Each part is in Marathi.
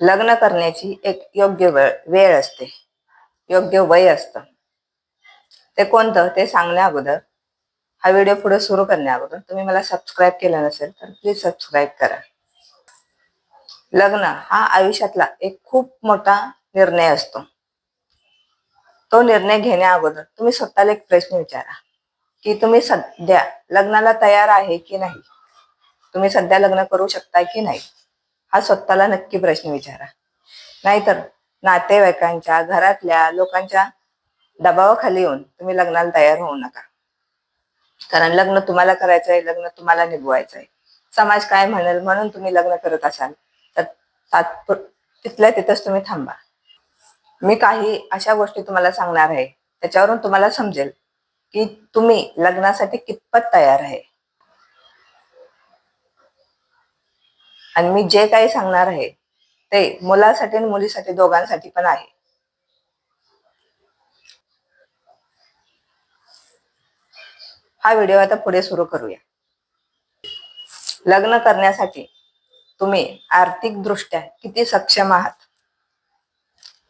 लग्न करण्याची एक योग्य वेळ वेळ असते. योग्य वय असतं. ते कोणतं? ते सांगण्या अगोदर. हा व्हिडिओ पुढे सुरू करण्या अगोदर. तुम्ही मला सबस्क्राईब केलं नसेल तर प्लीज सबस्क्राईब करा. लग्न हा आयुष्यातला एक खूप मोठा निर्णय असतो. तो निर्णय घेण्या अगोदर तुम्ही स्वतःला एक प्रश्न विचारा. की तुम्ही सध्या लग्नाला तयार आहे की नाही? तुम्ही सध्या लग्न करू शकता की नाही? हा स्वतःला नक्की प्रश्न विचारा. नाहीतर नातेवाईकांच्या घरातल्या लोकांच्या दबावाखाली येऊन तुम्ही लग्नाला तयार होऊ नका. कारण लग्न तुम्हाला करायचं आहे लग्न तुम्हाला निभवायचं आहे समाज काय म्हणेल म्हणून तुम्ही लग्न करत असाल तर तात्पुर तिथल्या तिथंच तुम्ही थांबा. मी काही अशा गोष्टी तुम्हाला सांगणार आहे त्याच्यावरून तुम्हाला समजेल की तुम्ही लग्नासाठी कितपत तयार आहे. आणि मी जे काही सांगणार आहे ते मुलासाठी आणि मुलीसाठी दोघांसाठी पण आहे. हा व्हिडिओ आता पुढे सुरू करूया. लग्न करण्यासाठी तुम्ही आर्थिक दृष्ट्या किती सक्षम आहात?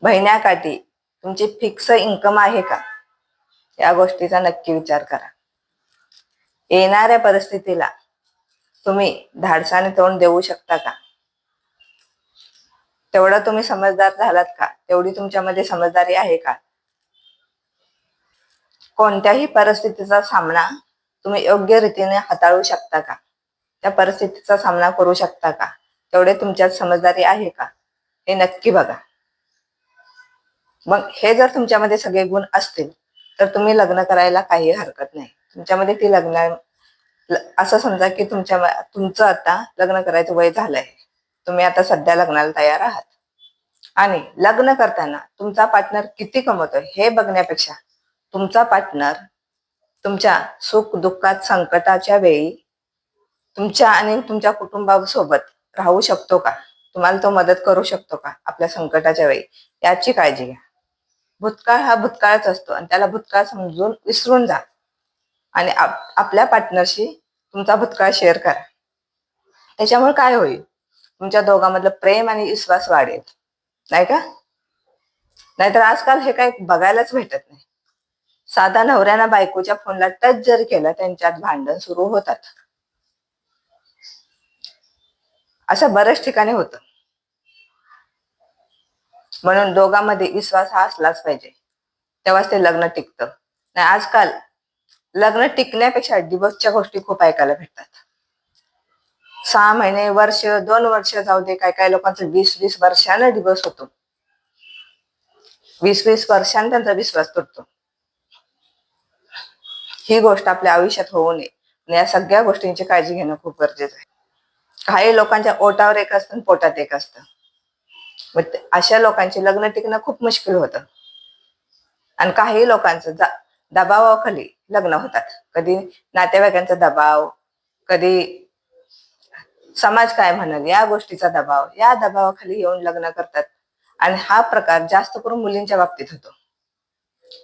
महिन्याकाठी तुमची फिक्स इन्कम आहे का? या गोष्टीचा नक्की विचार करा. येणाऱ्या परिस्थितीला तुम्ही धाडसाने तोंड देऊ शकता का? तेवढा तुम्ही समजदार झालात का? तेवढी तुमच्यामध्ये समजदारी आहे का? कोणत्याही परिस्थितीचा सामना तुम्ही योग्य रीतीने हाताळू शकता का? त्या परिस्थितीचा सामना करू शकता का? तेवढे तुमच्यात समजदारी आहे का? हे नक्की बघा. मग हे जर तुमच्यामध्ये सगळे गुण असतील तर तुम्ही लग्न करायला काही हरकत नाही. तुमच्यामध्ये ती लग्न असं समजा की तुमच्या तुमचं आता लग्न करायचं वय झालंय. तुम्ही आता सध्या लग्नाला तयार आहात. आणि लग्न करताना तुमचा पार्टनर किती कमवतोय हे बघण्यापेक्षा तुमचा पार्टनर तुमच्या सुख दुःखात संकटाच्या वेळी तुमच्या आणि तुमच्या कुटुंबासोबत राहू शकतो का? तुम्हाला तो मदत करू शकतो का आपल्या संकटाच्या वेळी? याची काळजी घ्या. भूतकाळ हा भूतकाळच असतो आणि त्याला भूतकाळ समजून विसरून जा. आणि आपल्या पार्टनरशी तुमचा भूतकाळ शेअर करा. त्याच्यामुळे काय होईल? तुमच्या दोघांमधलं प्रेम आणि विश्वास वाढेल. नाही का? नाहीतर आजकाल हे काही बघायलाच भेटत नाही. साधा नवऱ्यानं बायकोच्या फोनला टच जर केलं त्यांच्यात भांडण सुरू होतात. असं बऱ्याच ठिकाणी होतं. म्हणून दोघांमध्ये विश्वास हा असलाच पाहिजे. तेव्हाच ते लग्न टिकतं. नाही आजकाल लग्न टिकण्यापेक्षा डिवोर्सच्या गोष्टी खूप ऐकायला भेटतात. सहा महिने वर्ष दोन वर्ष जाऊ दे काय काय लोकांचं वीस वीस वर्षानं डिवोर्स होतो. वीस वीस वर्षानं त्यांचा विश्वास तुटतो. ही गोष्ट आपल्या आयुष्यात होऊ नये. आणि या सगळ्या गोष्टींची काळजी घेणं खूप गरजेचं आहे. काही लोकांच्या ओटावर एक असतं आणि पोटात एक असतं. मग अशा लोकांचे लग्न टिकणं खूप मुश्किल होतं. आणि काही लोकांचं जा- दबावाखाली लग्न होतात. कधी नातेवाईकांचा दबाव कधी समाज काय म्हणाल या गोष्टीचा दबाव या दबावाखाली येऊन लग्न करतात. आणि हा प्रकार जास्त करून मुलींच्या बाबतीत होतो.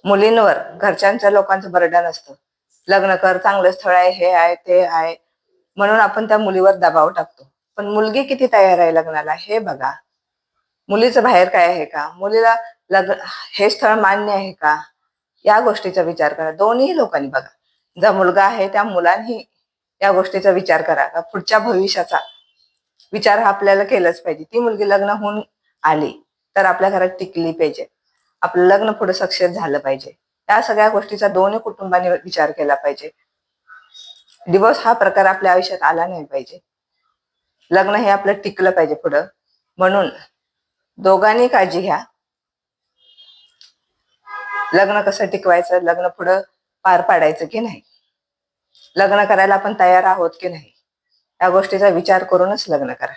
मुलींवर घरच्यांच्या लोकांचं बर्डन असतं. लग्न कर चांगलं स्थळ आहे हे आहे ते आहे. म्हणून आपण त्या मुलीवर दबाव टाकतो. पण मुलगी किती तयार आहे लग्नाला हे बघा. मुलीचं बाहेर काय आहे का? मुलीला लग्न हे स्थळ मान्य आहे का? या गोष्टीचा विचार करा. दोन्ही लोकांनी बघा. जो मुलगा आहे त्या मुलांनी या गोष्टीचा विचार करा. का पुढच्या भविष्याचा विचार हा आपल्याला केलाच पाहिजे. ती मुलगी लग्न होऊन आली तर आपल्या घरात टिकली पाहिजे. आपलं लग्न पुढे सक्सेस झालं पाहिजे. या सगळ्या गोष्टीचा दोन्ही कुटुंबांनी विचार केला पाहिजे. डिवोर्स हा प्रकार आपल्या आयुष्यात आला नाही पाहिजे. लग्न हे आपलं टिकलं पाहिजे पुढं. म्हणून दोघांनी काळजी घ्या. लग्न कसं टिकवायचं? लग्न पुढं पार पाडायचं की नाही? लग्न करायला आपण तयार आहोत की नाही? या गोष्टीचा विचार करूनच लग्न करा.